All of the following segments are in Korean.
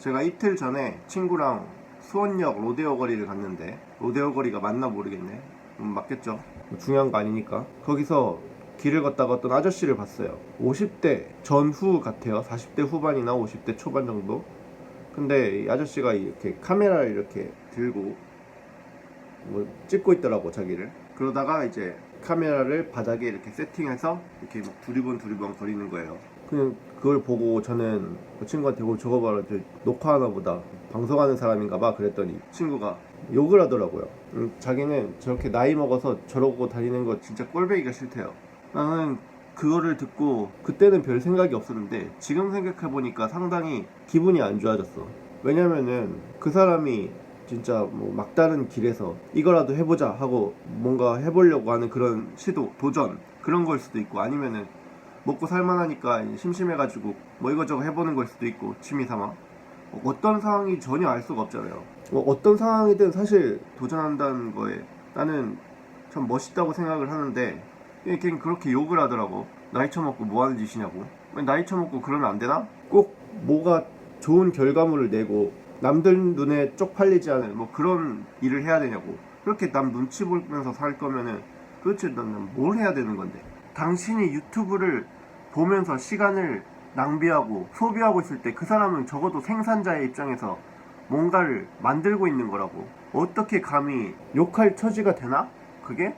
제가 이틀 전에 친구랑 수원역 로데오 거리를 갔는데 로데오 거리가 맞나 모르겠네. 음, 맞겠죠. 뭐 중요한 거 아니니까. 거기서 길을 걷다가 어떤 아저씨를 봤어요. 50대 전후 같아요. 40대 후반이나 50대 초반 정도. 근데 이 아저씨가 이렇게 카메라를 이렇게 들고 뭐 찍고 있더라고 자기를. 그러다가 이제 카메라를 바닥에 이렇게 세팅해서 이렇게 막 두리번 두리번 거리는 거예요. 그냥 그걸 보고 저는 그 친구한테 어, 저거 봐라 저 녹화하나 보다. 방송하는 사람인가 봐 그랬더니 친구가 욕을 하더라고요. 음, 자기는 저렇게 나이 먹어서 저러고 다니는 거 진짜 꼴배기가 싫대요. 나는 그거를 듣고 그때는 별 생각이 없었는데 지금 생각해보니까 상당히 기분이 안 좋아졌어. 왜냐면은 그 사람이 진짜 뭐 막다른 길에서 이거라도 해보자 하고 뭔가 해보려고 하는 그런 시도 도전 그런 걸 수도 있고 아니면은 먹고 살만하니까 심심해가지고 뭐 이것저것 해보는 걸 수도 있고 취미 삼아. 어, 어떤 상황이 전혀 알 수가 없잖아요. 뭐 어떤 상황이든 사실 도전한다는 거에 나는 참 멋있다고 생각을 하는데 걔 그렇게 욕을 하더라고. 나이 처먹고 뭐 하는 짓이냐고. 나이 처먹고 그러면 안 되나? 꼭 뭐가 좋은 결과물을 내고 남들 눈에 쪽팔리지 않은 뭐 그런 일을 해야 되냐고. 그렇게 남 눈치 보면서 살 거면은 도대체 나는 뭘 해야 되는 건데 당신이 유튜브를 보면서 시간을 낭비하고 소비하고 있을 때 그 사람은 적어도 생산자의 입장에서 뭔가를 만들고 있는 거라고 어떻게 감히 욕할 처지가 되나? 그게?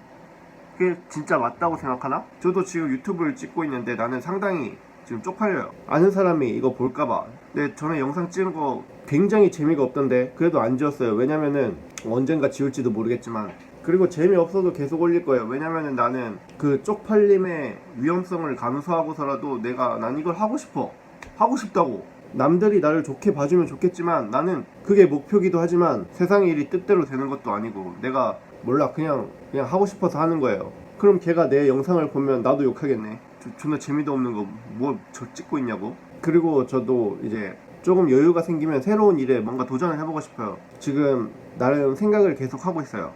그게 진짜 맞다고 생각하나? 저도 지금 유튜브를 찍고 있는데 나는 상당히 지금 쪽팔려요 아는 사람이 이거 볼까봐 근데 전에 영상 찍은 거 굉장히 재미가 없던데 그래도 안 지웠어요 왜냐면은 언젠가 지울지도 모르겠지만 그리고 재미없어도 계속 올릴 거예요. 왜냐면은 나는 그 쪽팔림의 위험성을 감수하고서라도 내가 난 이걸 하고 싶어. 하고 싶다고. 남들이 나를 좋게 봐주면 좋겠지만 나는 그게 목표기도 하지만 세상의 일이 뜻대로 되는 것도 아니고 내가 몰라. 그냥 그냥 하고 싶어서 하는 거예요. 그럼 걔가 내 영상을 보면 나도 욕하겠네. 저- 존나 재미도 없는 거 뭐 저 찍고 있냐고. 그리고 저도 이제 조금 여유가 생기면 새로운 일에 뭔가 도전을 해보고 싶어요. 지금 나름 생각을 계속 하고 있어요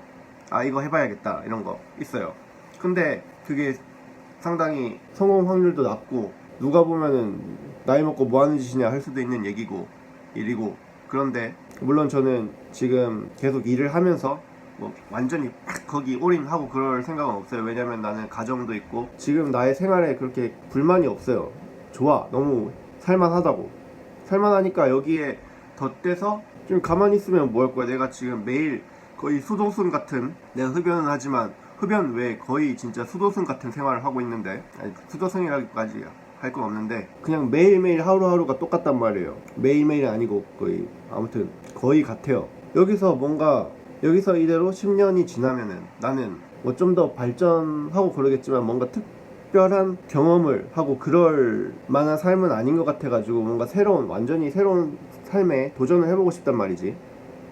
아 이거 해봐야겠다. 이런 거 있어요. 근데 그게 상당히 성공 확률도 낮고 누가 보면은 나이 먹고 뭐 하는 짓이냐 할 수도 있는 얘기고 일이고. 그런데 물론 저는 지금 계속 일을 하면서 뭐 완전히 팍 거기 올인하고 그럴 생각은 없어요. 왜냐면 나는 가정도 있고 지금 나의 생활에 그렇게 불만이 없어요. 좋아. 너무 살만하다고. 살만하니까 여기에 덧대서 좀 가만히 있으면 뭐 할 거야? 내가 지금 매일 거의 수도순 같은 내가 흡연은 하지만 흡연 외에 거의 진짜 수도순 같은 생활을 하고 있는데 아니 수도순이라기까지 할 건 없는데 그냥 매일매일 하루하루가 똑같단 말이에요. 매일매일이 아니고 거의 아무튼 거의 같아요. 여기서 뭔가 여기서 이대로 10년이 지나면은 나는 뭐 좀 더 발전하고 그러겠지만 뭔가 특별한 경험을 하고 그럴 만한 삶은 아닌 것 같아가지고 뭔가 새로운 완전히 새로운 삶에 도전을 해보고 싶단 말이지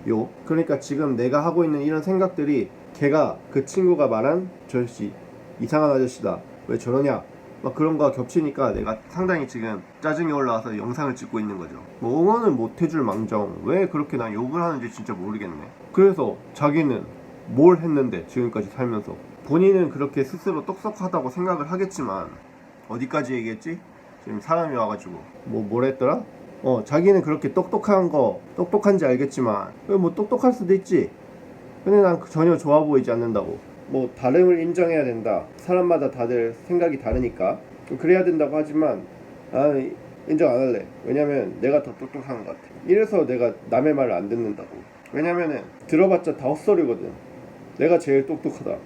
요. 그러니까 지금 내가 하고 있는 이런 생각들이 걔가 그 친구가 말한 저 아저씨 이상한 아저씨다. 왜 저러냐? 막 그런 거가 겹치니까 내가 상당히 지금 짜증이 올라와서 영상을 찍고 있는 거죠. 뭐 응원을 못 해줄 망정. 왜 그렇게 난 욕을 하는지 진짜 모르겠네. 그래서 자기는 뭘 했는데 지금까지 살면서? 본인은 그렇게 스스로 똑똑하다고 생각을 하겠지만 어디까지 얘기했지? 지금 사람이 와가지고 뭐 뭘 했더라? 어 자기는 그렇게 똑똑한 거 똑똑한지 알겠지만 그뭐 똑똑할 수도 있지. 근데 난 전혀 좋아 보이지 않는다고. 뭐 다름을 인정해야 된다. 사람마다 다들 생각이 다르니까. 좀 그래야 된다고 하지만 아 인정 안 할래. 왜냐면 내가 더 똑똑한 것 같아. 이래서 내가 남의 말을 안 듣는다고. 왜냐면은 들어봤자 다 헛소리거든. 내가 제일 똑똑하다